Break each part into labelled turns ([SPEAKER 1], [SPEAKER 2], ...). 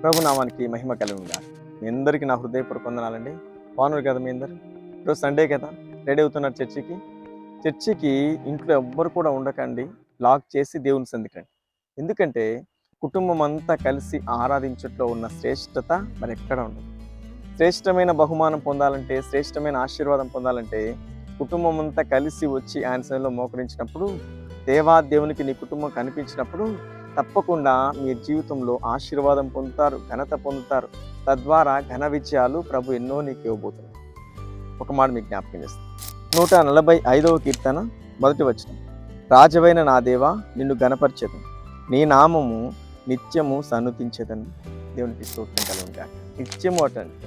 [SPEAKER 1] ప్రభునామానికి మహిమ కలుగుగా మీ అందరికీ నా హృదయపూర్వక వందనాలండి. బాగున్నారు కదా మీ అందరు? ఈరోజు సండే కదా? రెడీ అవుతున్నారు చర్చికి. చర్చికి ఇంట్లో ఎవ్వరు కూడా ఉండకండి. లాక్ చేసి దేవుని సందికండి ఎందుకంటే కుటుంబం అంతా కలిసి ఆరాధించట్లో ఉన్న శ్రేష్టత మరి ఎక్కడ ఉండదు. శ్రేష్టమైన బహుమానం పొందాలంటే శ్రేష్టమైన ఆశీర్వాదం పొందాలంటే కుటుంబం అంతా కలిసి వచ్చి ఆయన సమయంలో మోకరించినప్పుడు దేవా దేవునికి నీ కుటుంబం కనిపించినప్పుడు తప్పకుండా మీ జీవితంలో ఆశీర్వాదం పొందుతారు ఘనత పొందుతారు. తద్వారా ఘన విజయాలు ప్రభు ఎన్నో నీకు ఇవ్వబోతున్నాయి. ఒక మాట మీకు జ్ఞాపకం చేస్తాను నూట నలభై ఐదవ కీర్తన మొదటి వచనం. రాజవైన నా దేవా నిన్ను గణపరిచేదను నీ నామము నిత్యము సన్నుతించేదను దేవునికి స్తోత్రం కలుగుగా నిత్యము అటండి.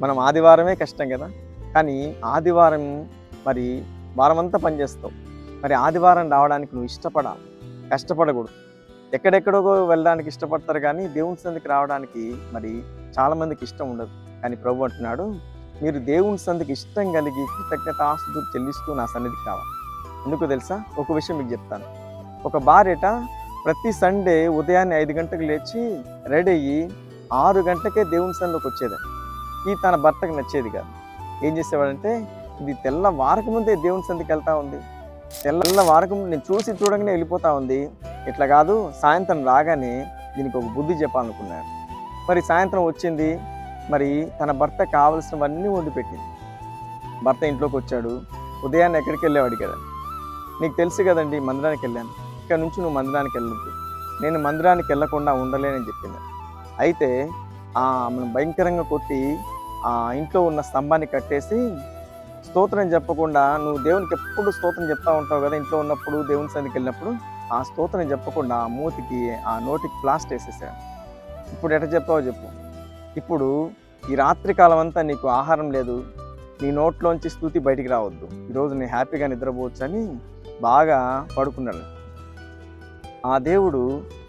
[SPEAKER 1] మనం ఆదివారమే కష్టం కదా? కానీ ఆదివారం మరి వారమంతా పనిచేస్తావు. మరి ఆదివారం రావడానికి నువ్వు ఇష్టపడాలి. కష్టపడకూడదు. ఎక్కడెక్కడో వెళ్ళడానికి ఇష్టపడతారు కానీ దేవుని సందికి రావడానికి మరి చాలా మందికి ఇష్టం ఉండదు. కానీ ప్రభు అంటున్నాడు మీరు దేవుని సందికి ఇష్టం కలిగి కృతజ్ఞతాస్తుతులు చెల్లిస్తూ నా సన్నిధికి రావాలి. ఎందుకు తెలుసా? ఒక విషయం మీకు చెప్తాను. ఒక భార్యట ప్రతి సండే ఉదయాన్నే ఐదు గంటలకు లేచి రెడీ అయ్యి ఆరు గంటకే దేవుని సన్నిలోకి వచ్చేది. ఈ తన భర్తకు నచ్చేది కాదు. ఏం చేసేవాడంటే ఇది తెల్ల వారక ముందే దేవుని సందికి వెళ్తా ఉంది. తెల్ల వారక నేను చూసి చూడగానే వెళ్ళిపోతా ఉంది. ఇట్లా కాదు సాయంత్రం రాగానే దీనికి ఒక బుద్ధి చెప్పాలనుకున్నాను. మరి సాయంత్రం వచ్చింది. మరి తన భర్త కావలసినవన్నీ వండి పెట్టింది భర్త ఇంట్లోకి వచ్చాడు. ఉదయాన్నే ఎక్కడికి వెళ్ళావు? కదా నీకు తెలుసు కదండి మందిరానికి వెళ్ళాను. ఇక్కడ నుంచి నువ్వు మందిరానికి వెళ్ళొద్దు. నేను మందిరానికి వెళ్ళకుండా ఉండలేనని చెప్పింది. అయితే ఆమెను భయంకరంగా కొట్టి ఆ ఇంట్లో ఉన్న స్తంభాన్ని కట్టేసి స్తోత్రం చెప్పకుండా నువ్వు దేవునికి ఎప్పుడు స్తోత్రం చెప్తా ఉంటావు కదా? ఇంట్లో ఉన్నప్పుడు దేవుని సన్నిధికి వెళ్ళినప్పుడు ఆ స్తోత్రం చెప్పకుండా ఆ మూతికి ఆ నోటికి ప్లాస్ట్ వేసేసాడు ఇప్పుడు ఎట్లా చెప్పావో చెప్పు. ఇప్పుడు ఈ రాత్రి కాలం అంతా నీకు ఆహారం లేదు. నీ నోట్లోంచి స్థుతి బయటికి రావద్దు. ఈరోజు నేను హ్యాపీగా నిద్రపోవచ్చు అని బాగా పడుకున్నాడు ఆ దేవుడు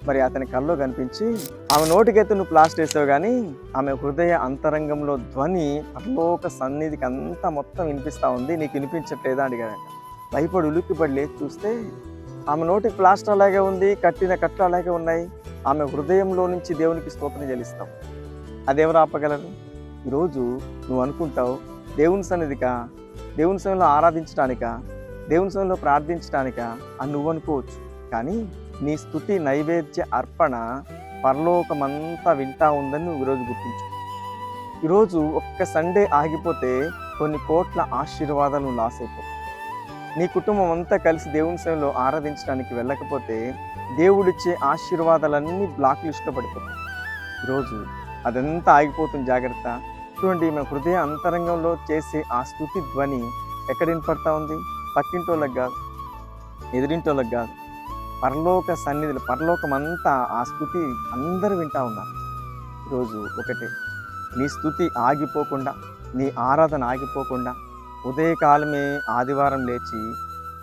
[SPEAKER 1] మరి అతని కల్లో కనిపించి ఆమె నోటికైతే నువ్వు ప్లాస్ట్ వేసావు కానీ ఆమె హృదయ అంతరంగంలో ధ్వని పరలోక సన్నిధికి అంతా మొత్తం వినిపిస్తూ ఉంది. నీకు వినిపించట్లేదా అడిగాడంట. భయపడి ఉలిక్కిపడి లేచి చూస్తే ఆమె నోటికి ప్లాస్టర్ అలాగే ఉంది కట్టిన కట్లు అలాగే ఉన్నాయి. ఆమె హృదయంలో నుంచి దేవునికి స్తోత్రం చెల్లిస్తావు అదెవరు ఆపగలరు? ఈరోజు నువ్వు అనుకుంటావు దేవుని సన్నిధిక? దేవుని సమయంలో ఆరాధించడానిక దేవుని సమయంలో ప్రార్థించడానిక అని నువ్వు అనుకోవచ్చు. కానీ నీ స్థుతి నైవేద్య అర్పణ పరలోకమంతా వింటా ఉందని నువ్వు ఈరోజు గుర్తించు ఈరోజు ఒక్క సండే ఆగిపోతే కొన్ని కోట్ల ఆశీర్వాదాలు లాస్ అయిపోతాయి నీ కుటుంబం అంతా కలిసి దేవుని సేవలో ఆరాధించడానికి వెళ్ళకపోతే దేవుడిచ్చే ఆశీర్వాదాలన్నీ బ్లాక్ లిస్ట్లో పడిపోతాయి ఈరోజు అదంతా ఆగిపోతుంది జాగ్రత్త. చూడండి మన హృదయ అంతరంగంలో చేసే ఆ స్థుతి ధ్వని ఎక్కడ వినపడతా ఉంది? పక్కింటోళ్ళకి కాదు ఎదిరింటోళ్ళకి కాదు. పరలోక సన్నిధులు పరలోకం అంతా ఆ స్థుతి అందరూ వింటా ఉన్నారు. ఈరోజు ఒకటే నీ స్థుతి ఆగిపోకుండా నీ ఆరాధన ఆగిపోకుండా ఉదయకాలమే ఆదివారం లేచి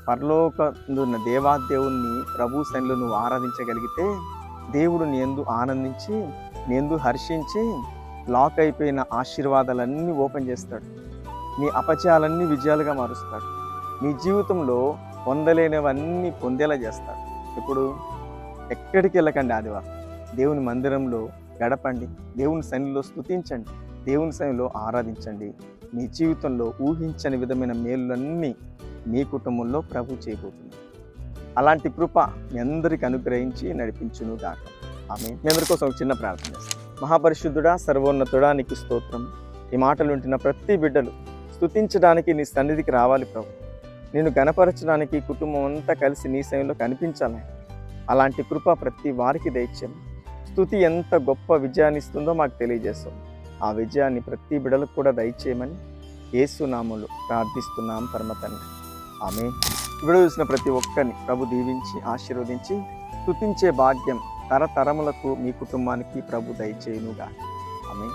[SPEAKER 1] పరలోక ఉన్న దేవాదేవుణ్ణి ప్రభు సన్నిలో నువ్వు ఆరాధించగలిగితే దేవుడు నీ ఎందు ఆనందించి నీ ఎందు హర్షించి లాక్ అయిపోయిన ఆశీర్వాదాలన్నీ ఓపెన్ చేస్తాడు. నీ అపచయాలన్నీ విజయాలుగా మారుస్తాడు. నీ జీవితంలో పొందలేనివన్నీ పొందేలా చేస్తాడు. ఇప్పుడు ఎక్కడికి వెళ్ళకండి ఆదివారం. దేవుని మందిరంలో గడపండి దేవుని సన్నిలో స్తుతించండి దేవుని సన్నిలో ఆరాధించండి. మీ జీవితంలో ఊహించని విధమైన మేలులన్నీ మీ కుటుంబంలో ప్రభు చేయబోతుంది అలాంటి కృప మీ అందరికి అనుగ్రహించి నడిపించును గాక ఆమె మీ అందరి కోసం ఒక చిన్న ప్రార్థన చేస్తాం. మహాపరిశుద్ధుడా సర్వోన్నతుడా నీకు స్తోత్రం. ఈ మాటలు వింటున్న ప్రతి బిడ్డలు స్థుతించడానికి నీ సన్నిధికి రావాలి ప్రభు. నేను గణపరచడానికి కుటుంబం అంతా కలిసి నీ సమయంలో కనిపించాలి. అలాంటి కృప ప్రతి వారికి దయచేయండి స్థుతి ఎంత గొప్ప విజయాన్ని ఇస్తుందో మాకు తెలియజేస్తాం ఆ విజయాన్ని ప్రతి బిడలకు కూడా దయచేయమని ఏసునాములు ప్రార్థిస్తున్నాం పరమతండ్రి ఆమె ఇప్పుడు చూసిన ప్రతి ఒక్కరిని ప్రభు దీవించి ఆశీర్వదించి స్తుతించే భాగ్యం తరతరములకు మీ కుటుంబానికి ప్రభు దయచేయునుగా ఆమె